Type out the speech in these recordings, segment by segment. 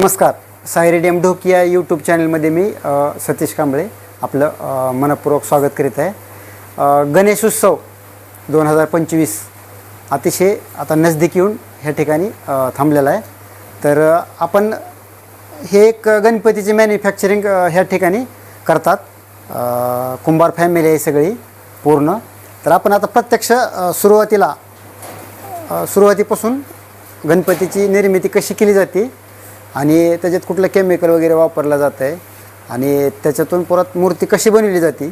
नमस्कार. Sai radium ढोकिया YouTube चॅनलमध्ये मी सतीश कांबळे आपलं मनपूर्वक स्वागत करीत आहे. गणेश उत्सव दोन हजार पंचवीस अतिशय आता नजदीक येऊन ह्या ठिकाणी थांबलेला आहे. तर आपण हे एक गणपतीचे मॅन्युफॅक्चरिंग ह्या ठिकाणी करतात. कुंभार फॅमिली आहे सगळी पूर्ण. तर आपण आता प्रत्यक्ष सुरुवातीला सुरुवातीपासून गणपतीची निर्मिती कशी केली जाते आणि त्याच्यात कुठलं केमिकल वगैरे वापरलं जातं आहे आणि त्याच्यातून परत मूर्ती कशी बनवली जाते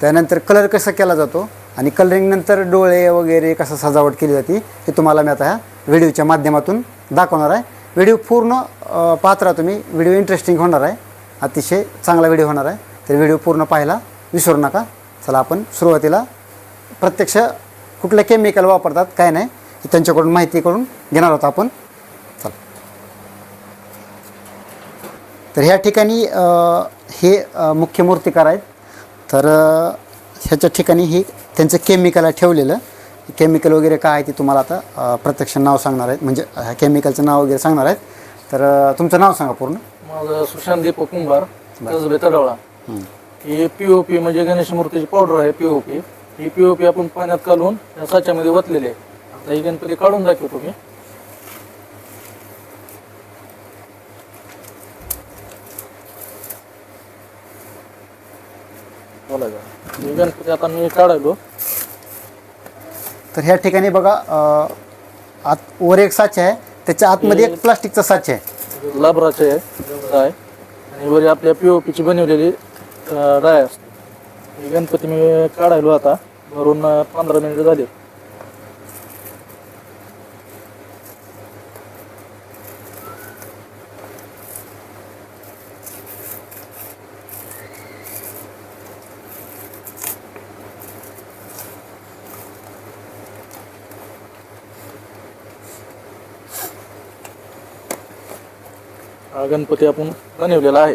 त्यानंतर कलर कसा केला जातो आणि कलरिंगनंतर डोळे वगैरे कसं सजावट केली जाते हे तुम्हाला मी आता ह्या व्हिडिओच्या माध्यमातून दाखवणार आहे. व्हिडिओ पूर्ण पात्रा पाहत राहा तुम्ही व्हिडिओ इंटरेस्टिंग होणार आहे. अतिशय चांगला व्हिडिओ होणार आहे. तर व्हिडिओ पूर्ण पाहायला विसरू नका. चला आपण सुरुवातीला प्रत्यक्ष कुठलं केमिकल वापरतात काय नाही त्यांच्याकडून माहिती करून घेणार आहोत आपण. तर ह्या ठिकाणी हे मुख्य मूर्तिकार आहेत. तर ह्याच्या ठिकाणी हे त्यांचं केमिकल आहे ठेवलेलं. केमिकल वगैरे काय आहे ते तुम्हाला आता प्रत्यक्ष नाव सांगणार आहेत. म्हणजे ह्या केमिकलचं नाव वगैरे सांगणार आहेत. तर तुमचं नाव सांगा पूर्ण. माझं सुशांत दीपक कुंभार कसबे तडवळा ही पीओपी म्हणजे गणेश मूर्तीची पावडर आहे पीओपी ही पीओपी आपण पाण्यात या साच्यामध्ये वतलेली आहे. आता ही गणपती काढून दाखवतो मी बोला का. ही गणपती आता मी काढायलो तर ह्या ठिकाणी बघा अ, आत वर एक साचे आहे त्याच्या आतमध्ये एक प्लास्टिकचा साचे आहे. लाभराचे आहे राय आणि वरी आपल्या पीओपीची बनवलेली अं, राय असते. ही गणपती मी काढायलो आता भरून अं, पंधरा मिनिटं झाली. हा गणपती आपण बनवलेला आहे.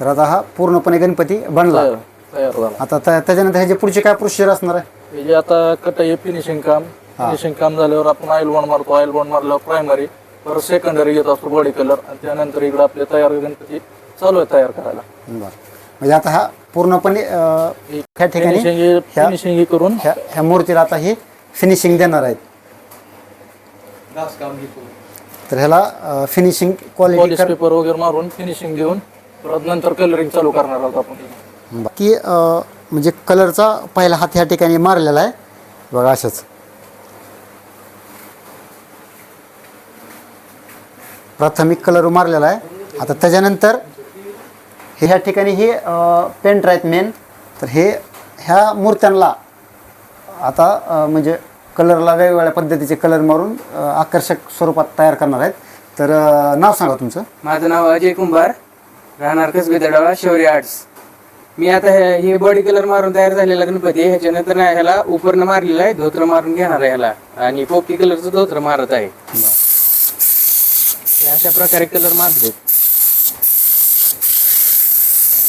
तर आता हा पूर्णपणे गणपती बनला. तयार तयार झाला. आता त्या- त्याच्यानंतर ह्याचे पुढचे काय प्रोसिजर असणार आहे? हे जे आता कटाई फिनिशिंग काम फिनिशिंग काम झाल्यावर आपण ऑइल बॉन्ड मारतो. ऑइल बॉन्ड मारल्यावर प्रायमरी परत सेकंडरी घेत असतो बॉडी कलर आणि त्यानंतर इकडे आपले तयार गणपती चालू आहे तयार करायला. बरं. म्हणजे आता हा पूर्णपणे अ, ह्या ठिकाणी फिनिशिंग करून ह्या ह्या मूर्तीला आता ही फिनिशिंग देणार आहेत. तर ह्याला फिनिशिंग पॉलिश क्वालिटी पेपर वगैरे मारून फिनिशिंग देऊन परत नंतर कलरिंग चालू करणार आहोत आपण. की अ, म्हणजे कलरचा पहिला हात ह्या ठिकाणी मारलेला आहे. बघा असंच प्राथमिक कलर मारलेला आहे. आता त्याच्यानंतर हे ह्या ठिकाणी हे पेंटर आहेत मेन तर हे ह्या मूर्त्यांना आता अ, म्हणजे कलरला वेगवेगळ्या पद्धतीचे कलर मारून अ, आकर्षक स्वरूपात तयार करणार आहेत. तर अ, नाव सांगा तुमचं. माझं नाव अजय कुंभार. राहणार कसबे तडावा शौर्य आर्ट्स. मी आता हे हे बॉडी कलर मारून तयार झालेला गणपती आहे. ह्याच्यानंतर ना ह्याला उपरनं मारलेला आहे. धोत्र मारून घेणार आहे ह्याला. आणि पोपटी कलरचं धोत्र मारत आहे. हे अशा प्रकारे कलर मारले.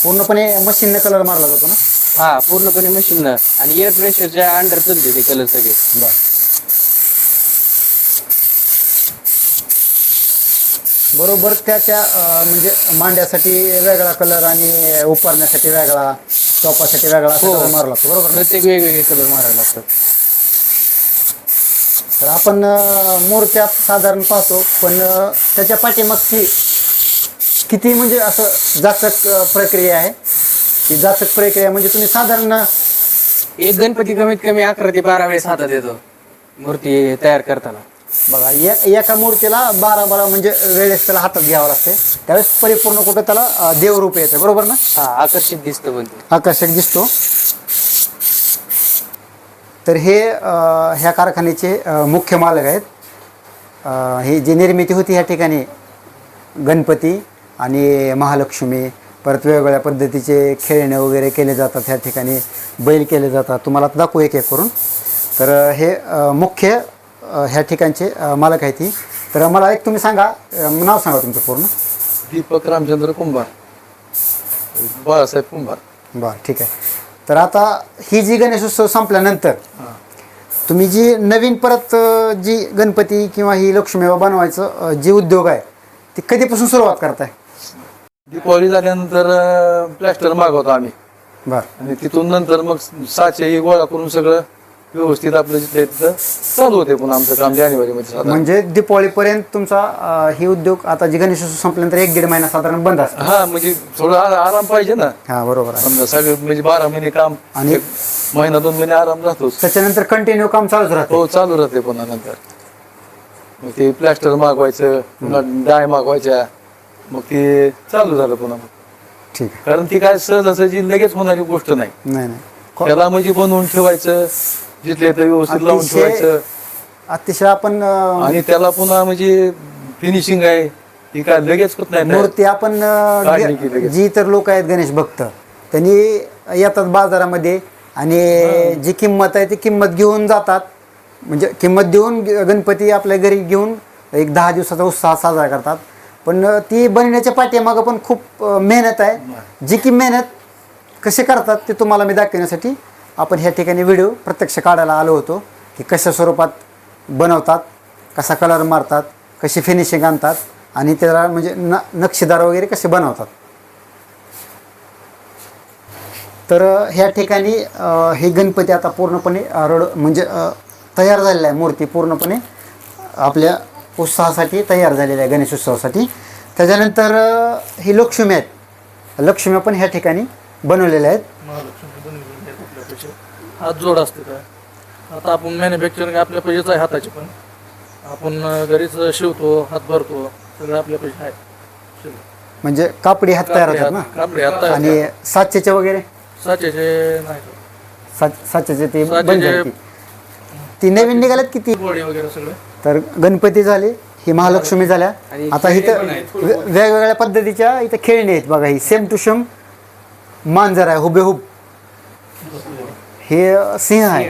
पूर्णपणे मशीनने कलर मारला जातो ना? हा पूर्णपणे मशीन आणि एअर प्रेशरच्या अंडर चालते ते कलर सगळे. बर बरोबर त्या त्या अं, म्हणजे मांड्यासाठी वेगळा कलर आणि उपारण्यासाठी वेगळा टोपासाठी वेगळा असा हो. कलर मारला लागतो बरोबर ना? प्रत्येक वेगवेगळे कलर मारायला लागतात. तर आपण अं, मूर्त्या साधारण पाहतो पण अं, त्याच्या पाठीमागची किती म्हणजे असं जाचक अं, प्रक्रिया आहे? ती जाचक प्रक्रिया म्हणजे तुम्ही साधारण एक गणपती कमीत कमी अकरा ते बारा वेळेस हातात येतो. मूर्ती तयार करताना. बघा एक एका मूर्तीला बारा बारा म्हणजे वेळेस त्याला हातात घ्यावं लागते. त्यावेळेस परिपूर्ण कुठं त्याला अं, देवरूप येतं बरोबर ना? हा आकर्षित दिसतं पण ते. आकर्षक दिसतो. तर हे अ, ह्या कारखान्याचे अ, मुख्य मालक आहेत. अ, हे जी निर्मिती होती ह्या ठिकाणी गणपती आणि महालक्ष्मी परत वेगवेगळ्या पद्धतीचे खेळणे वगैरे केले जातात ह्या ठिकाणी बैल केले जातात. तुम्हाला दाखवू एक एक करून. तर हे मुख्य ह्या ठिकाणचे मालक आहेत ती तर मला एक तुम्ही सांगा नाव सांगा तुमचं पूर्ण. दीपक रामचंद्र कुंभार. बाळासाहेब कुंभार. बरं ठीक आहे. तर आता ही जी गणेशोत्सव संपल्यानंतर तुम्ही जी नवीन परत जी गणपती किंवा ही लक्ष्मी बनवायचं जे उद्योग आहे ती कधीपासून सुरुवात करताय? दिपावली झाल्यानंतर प्लॅस्टर मागवतो आम्ही. बरं. आणि तिथून नंतर मग साचे गोळा करून सगळं व्यवस्थित आपलं जिथलं तिथं चालू होते पुन्हा आमचं काम जानेवारीमध्ये साधारण. म्हणजे दिपावळीपर्यंत तुमचा अं, हे उद्योग आता जी गणेशोत्सव संपल्यानंतर एक दीड महिना साधारण बंद असतो. हा म्हणजे थोडं आराम पाहिजे ना. हा बरोबर आहे. समजा सगळं म्हणजे बारा महिने काम आणि- महिना दोन महिने आराम राहतोच. त्याच्यानंतर कंटिन्यू काम चालूच राहतं. हो चालू राहते पुन्हा नंतर. मग ते प्लॅस्टर मागवायचं पुन्हा डाय मागवायच्या मग ते चालू झालं पुन्हा मग. ठीक आहे. कारण ती काय सहजासहजी लगेच होणारी गोष्ट नाही. नाही नाही. त्याला म्हणजे बनवून ठेवायचं जिथले तर व्यवस्थित लावून अतिशय- ठेवायचं. अतिशय आपण अं, आणि त्याला पुन्हा म्हणजे फिनिशिंग आहे. ती काय लगेच होत नाही मूर्ती आपण अं, काढली की लगेच. जी इतर लोक आहेत गणेश भक्त त्यांनी येतात बाजारामध्ये आणि जी किंमत आहे ती किंमत घेऊन जातात. म्हणजे किंमत देऊन ग- गणपती आपल्या घरी घेऊन एक दहा दिवसाचा उत्साह साजरा करतात. पण ती बनवण्याच्या पाठीमागं पण खूप मेहनत आहे. जी की मेहनत कसे करतात ते तुम्हाला मी दाखवण्यासाठी आपण ह्या ठिकाणी व्हिडिओ प्रत्यक्ष काढायला आलो होतो की कशा स्वरूपात बनवतात कसा कलर मारतात कशी फिनिशिंग आणतात आणि त्याला म्हणजे न नक्षीदार वगैरे कसे बनवतात. तर ह्या ठिकाणी हे गणपती आता पूर्णपणे रड म्हणजे तयार झालेला आहे मूर्ती पूर्णपणे आपल्या उत्साहासाठी तयार झालेल्या आहे गणेशोत्सवासाठी त्याच्यानंतर अ, ही लक्ष्मी आहेत. लक्ष्मी पण ह्या ठिकाणी बनवलेल्या आहेत. हात जोड असते आता आपण मॅन्युफॅक्चरिंग आपल्या पैसेच आहे हाताची पण. आपण घरीच शिवतो हात भरतो सगळं आपल्या पैसे आहे. म्हणजे कापडी हात तयार होतात ना? कापडे हात आणि साचेचे वगैरे? साचेचे नाही. साचेचे ते झाले ती. ती नवीन निघाल्यात किती वगैरे सगळं. तर गणपती झाले ही महालक्ष्मी झाल्या. आणि आता इथं. वे- वेगवेगळ्या पद्धतीच्या इथं खेळणी आहेत बघा ही सेम टू सेम मांजर आहे हुबेहुब. हे अ, सिंह आहे.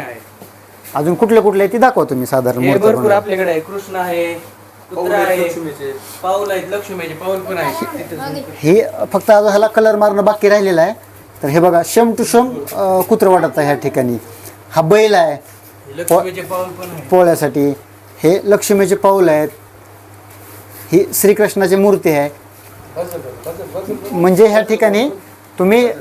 अजून कुठले कुठले ती दाखवा तुम्ही साधारण हे मूर्ती भरपूर बनवून. आपल्याकडे आहे. कृष्ण आहे कुत्रा आहे पाऊल आहेत लक्ष्मीचे पाऊल पण आहे तिथं हे फक्त अजून ह्याला कलर मारणं बाकी राहिलेलं आहे. तर हे बघा शम टू शम कुत्र वाटत आहे ह्या ठिकाणी. हा बैल आहे. लक्ष्मीचे पाऊल पण आहे पोळ्यासाठी. हे लक्ष्मीचे पाऊल आहेत. ही श्रीकृष्णाची मूर्ती आहे. म्हणजे ह्या ठिकाणी तुम्ही आहे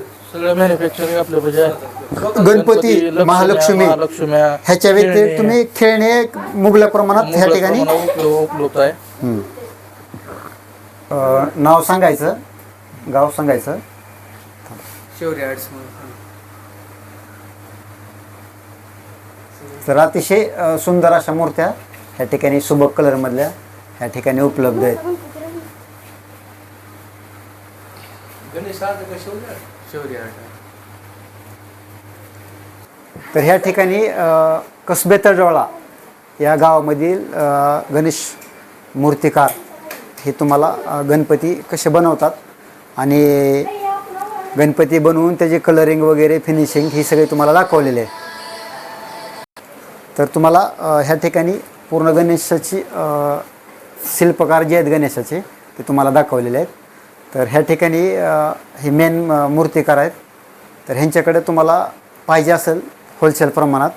गणपती महालक्ष्मी ह्याच्या व्यतिरिक्त तुम्ही खेळणे मुबलक प्रमाणात ह्या ठिकाणी नाव सांगायचं? गाव सांगायचं? तर अतिशय सुंदर अशा मूर्त्या ह्या ठिकाणी सुबक कलरमधल्या ह्या ठिकाणी उपलब्ध आहेत. तर ह्या ठिकाणी कसबे तळजोळा या गावामधील गणेश मूर्तिकार हे तुम्हाला गणपती कसे बनवतात आणि गणपती बनवून त्याचे कलरिंग वगैरे फिनिशिंग ही सगळी तुम्हाला दाखवलेली आहे. तर तुम्हाला ह्या ठिकाणी पूर्ण गणेशाची शिल्पकार जे आहेत गणेशाचे ते तुम्हाला दाखवलेले आहेत. तर ह्या ठिकाणी हे मेन मूर्तिकार आहेत. तर ह्यांच्याकडे तुम्हाला पाहिजे असेल होलसेल प्रमाणात.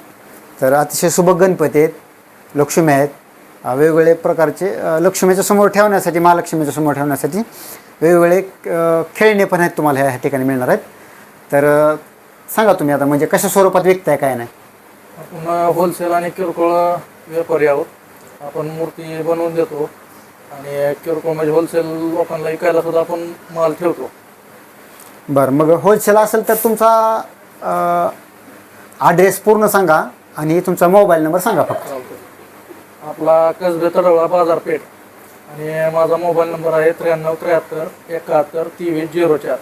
तर अतिशय सुबक गणपती आहेत लक्ष्मी आहेत. वेगवेगळे प्रकारचे लक्ष्मीच्या समोर ठेवण्यासाठी महालक्ष्मीच्या समोर ठेवण्यासाठी वेगवेगळे खेळणे पण आहेत तुम्हाला ह्या ह्या ठिकाणी मिळणार आहेत. तर सांगा तुम्ही आता म्हणजे कशा स्वरूपात विकताय काय नाही? होलसेल आणि किरकोळ व्यापारी आहोत आपण मूर्ती बनवून देतो आणि किरकोळ म्हणजे होलसेल लोकांना विकायला सुद्धा आपण माल ठेवतो. बरं मग होलसेल असेल तर तुमचा ॲड्रेस पूर्ण सांगा आणि तुमचा मोबाईल नंबर सांगा फक्त. आपला कसबे तडवळा बाजारपेठ आणि माझा मोबाईल नंबर आहे त्र्याण्णव त्र्याहत्तर एकाहत्तर तेवीस झिरो चार.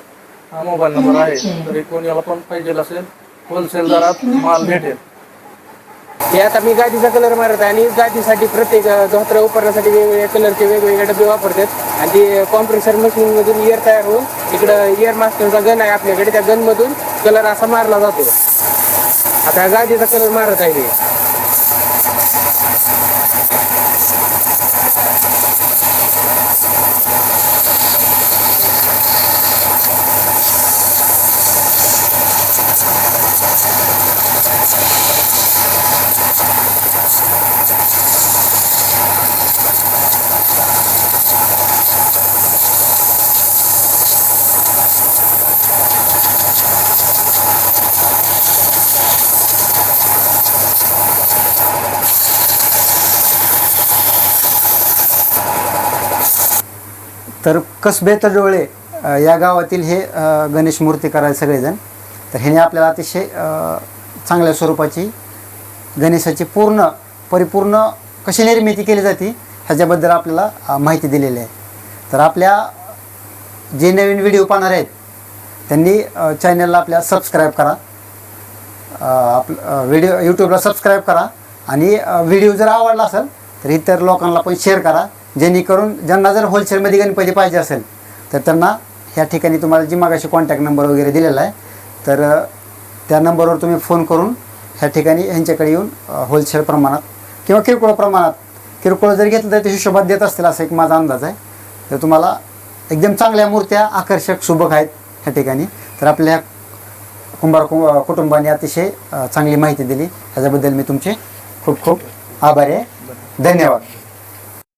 हा मोबाईल नंबर आहे. तरी कोणाला पण पाहिजे असेल होलसेल दरात माल भेटेल. हे आता मी गादीचा कलर मारत आहे आणि गादीसाठी प्रत्येक अ, धोत्र उपरण्यासाठी वेगवेगळ्या कलरचे वेगवेगळे डबे वापरतात. आणि ते कॉम्प्रेसर मशीनमधून इयर तयार होऊन इकडं इयर मास्टरचा गन आहे आपल्याकडे त्या गनमधून कलर असा मारला जातो. आता गादीचा कलर मारत आहे तर कसबेत डोळे या गावातील हे गणेश मूर्ती आहेत सगळेजण. तर ह्याने आपल्याला अतिशय चांगल्या स्वरूपाची गणेशाची पूर्ण परिपूर्ण कशी निर्मिती केली जाते ह्याच्याबद्दल आपल्याला माहिती दिलेली आहे. तर आपल्या जे नवीन व्हिडिओ पाहणार आहेत त्यांनी चॅनलला आपल्या सबस्क्राईब करा. आप आपलं व्हिडिओ यूट्यूबला सबस्क्राईब करा. आणि व्हिडिओ जर आवडला असेल तर इतर लोकांना पण शेअर करा. जेणेकरून ज्यांना जर होलसेलमध्ये गणपती पाहिजे असेल तर त्यांना ह्या ठिकाणी तुम्हाला जी मागाशी कॉन्टॅक्ट नंबर वगैरे दिलेला आहे तर त्या नंबरवर तुम्ही फोन करून ह्या ठिकाणी ह्यांच्याकडे येऊन होलसेल प्रमाणात किंवा किरकोळ प्रमाणात किरकोळ जर घेतलं तर ते हिशोबात देत असतील असा एक माझा अंदाज आहे. तर तुम्हाला एकदम चांगल्या मूर्त्या आकर्षक सुबक आहेत ह्या ठिकाणी. तर आपल्या कुंभार कु कुटुंबाने अतिशय चांगली माहिती दिली. ह्याच्याबद्दल मी तुमचे खूप खूप आभारी आहे. धन्यवाद.